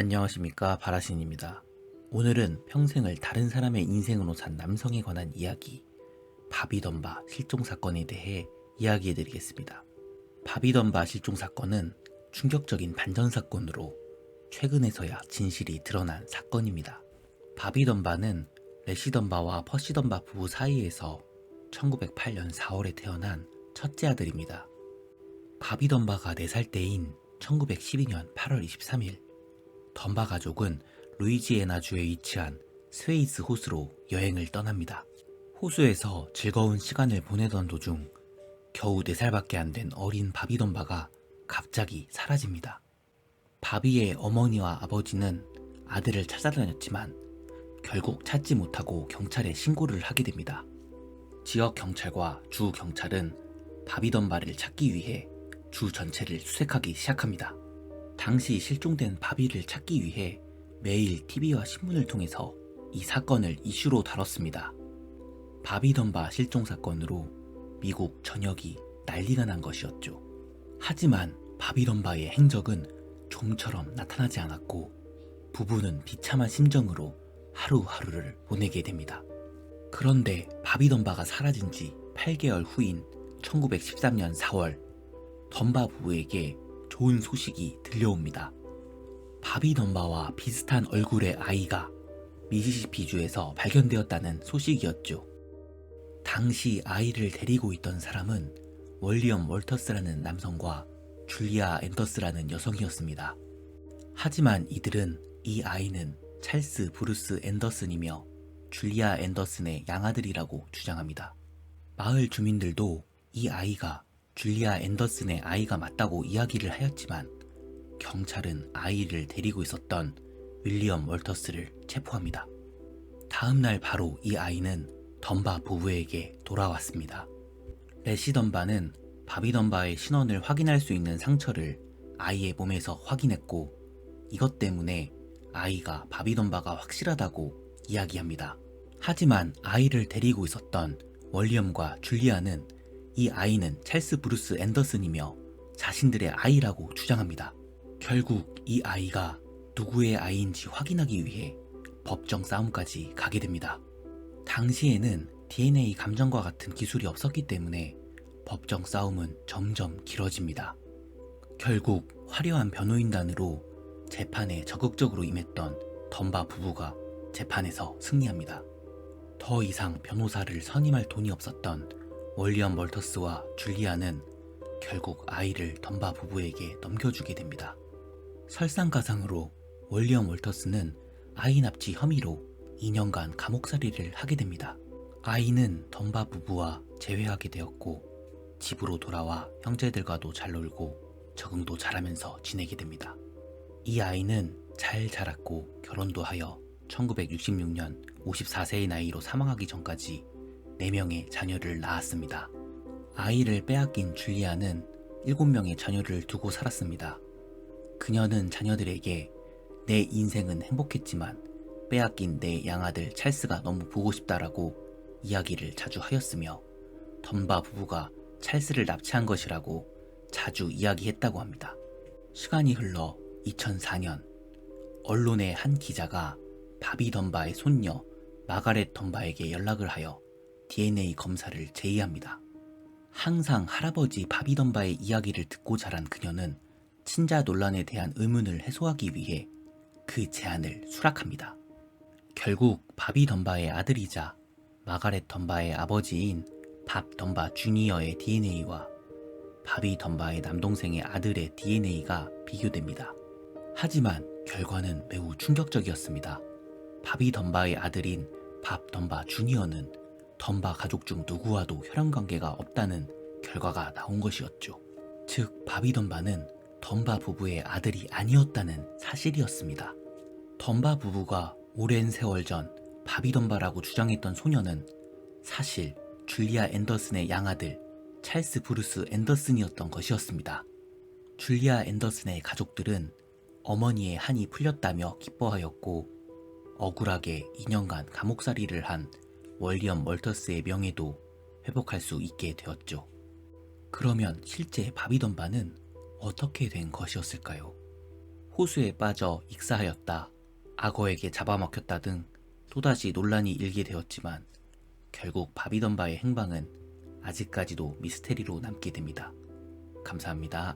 안녕하십니까 바라신입니다. 오늘은 평생을 다른 사람의 인생으로 산 남성에 관한 이야기 바비던바 실종 사건에 대해 이야기해드리겠습니다. 바비던바 실종 사건은 충격적인 반전 사건으로 최근에서야 진실이 드러난 사건입니다. 바비던바는 레시던바와 퍼시던바 부부 사이에서 1908년 4월에 태어난 첫째 아들입니다. 바비던바가 4살 때인 1912년 8월 23일 던바 가족은 루이지애나주에 위치한 스웨이스 호수로 여행을 떠납니다. 호수에서 즐거운 시간을 보내던 도중 겨우 4살밖에 안 된 어린 바비던바가 갑자기 사라집니다. 바비의 어머니와 아버지는 아들을 찾아다녔지만 결국 찾지 못하고 경찰에 신고를 하게 됩니다. 지역 경찰과 주 경찰은 바비던바를 찾기 위해 주 전체를 수색하기 시작합니다. 당시 실종된 바비를 찾기 위해 매일 TV와 신문을 통해서 이 사건을 이슈로 다뤘습니다. 바비던바 실종 사건으로 미국 전역이 난리가 난 것이었죠. 하지만 바비던바의 행적은 좀처럼 나타나지 않았고 부부는 비참한 심정으로 하루하루를 보내게 됩니다. 그런데 바비던바가 사라진 지 8개월 후인 1913년 4월 던바 부부에게 좋은 소식이 들려옵니다. 바비 던바와 비슷한 얼굴의 아이가 미시시피주에서 발견되었다는 소식이었죠. 당시 아이를 데리고 있던 사람은 월리엄 월터스라는 남성과 줄리아 앤더스라는 여성이었습니다. 하지만 이들은 이 아이는 찰스 브루스 앤더슨이며 줄리아 앤더슨의 양아들이라고 주장합니다. 마을 주민들도 이 아이가 줄리아 앤더슨의 아이가 맞다고 이야기를 하였지만 경찰은 아이를 데리고 있었던 윌리엄 월터스를 체포합니다. 다음 날 바로 이 아이는 던바 부부에게 돌아왔습니다. 레시 던바는 바비 던바의 신원을 확인할 수 있는 상처를 아이의 몸에서 확인했고 이것 때문에 아이가 바비 던바가 확실하다고 이야기합니다. 하지만 아이를 데리고 있었던 월리엄과 줄리아는 이 아이는 찰스 브루스 앤더슨이며 자신들의 아이라고 주장합니다. 결국 이 아이가 누구의 아이인지 확인하기 위해 법정 싸움까지 가게 됩니다. 당시에는 DNA 감정과 같은 기술이 없었기 때문에 법정 싸움은 점점 길어집니다. 결국 화려한 변호인단으로 재판에 적극적으로 임했던 던바 부부가 재판에서 승리합니다. 더 이상 변호사를 선임할 돈이 없었던 월리엄 멀터스와 줄리아는 결국 아이를 던바 부부에게 넘겨주게 됩니다. 설상가상으로 월리엄 월터스는 아이 납치 혐의로 2년간 감옥살이를 하게 됩니다. 아이는 던바 부부와 재회하게 되었고 집으로 돌아와 형제들과도 잘 놀고 적응도 잘하면서 지내게 됩니다. 이 아이는 잘 자랐고 결혼도 하여 1966년 54세의 나이로 사망하기 전까지 4명의 자녀를 낳았습니다. 아이를 빼앗긴 줄리아는 7명의 자녀를 두고 살았습니다. 그녀는 자녀들에게 내 인생은 행복했지만 빼앗긴 내 양아들 찰스가 너무 보고 싶다라고 이야기를 자주 하였으며 덤바 부부가 찰스를 납치한 것이라고 자주 이야기했다고 합니다. 시간이 흘러 2004년 언론의 한 기자가 바비 덤바의 손녀 마가렛 덤바에게 연락을 하여 DNA 검사를 제의합니다. 항상 할아버지 바비 덤바의 이야기를 듣고 자란 그녀는 친자 논란에 대한 의문을 해소하기 위해 그 제안을 수락합니다. 결국 바비 덤바의 아들이자 마가렛 덤바의 아버지인 밥 덤바 주니어의 DNA와 바비 덤바의 남동생의 아들의 DNA가 비교됩니다. 하지만 결과는 매우 충격적이었습니다. 바비 덤바의 아들인 밥 덤바 주니어는 덤바 가족 중 누구와도 혈연 관계가 없다는 결과가 나온 것이었죠. 즉, 바비 덤바는 덤바 부부의 아들이 아니었다는 사실이었습니다. 덤바 부부가 오랜 세월 전 바비 덤바라고 주장했던 소녀는 사실 줄리아 앤더슨의 양아들 찰스 브루스 앤더슨이었던 것이었습니다. 줄리아 앤더슨의 가족들은 어머니의 한이 풀렸다며 기뻐하였고 억울하게 2년간 감옥살이를 한 월리엄 멀터스의 명예도 회복할 수 있게 되었죠. 그러면 실제 바비던바는 어떻게 된 것이었을까요? 호수에 빠져 익사하였다, 악어에게 잡아먹혔다 등 또다시 논란이 일게 되었지만 결국 바비던바의 행방은 아직까지도 미스테리로 남게 됩니다. 감사합니다.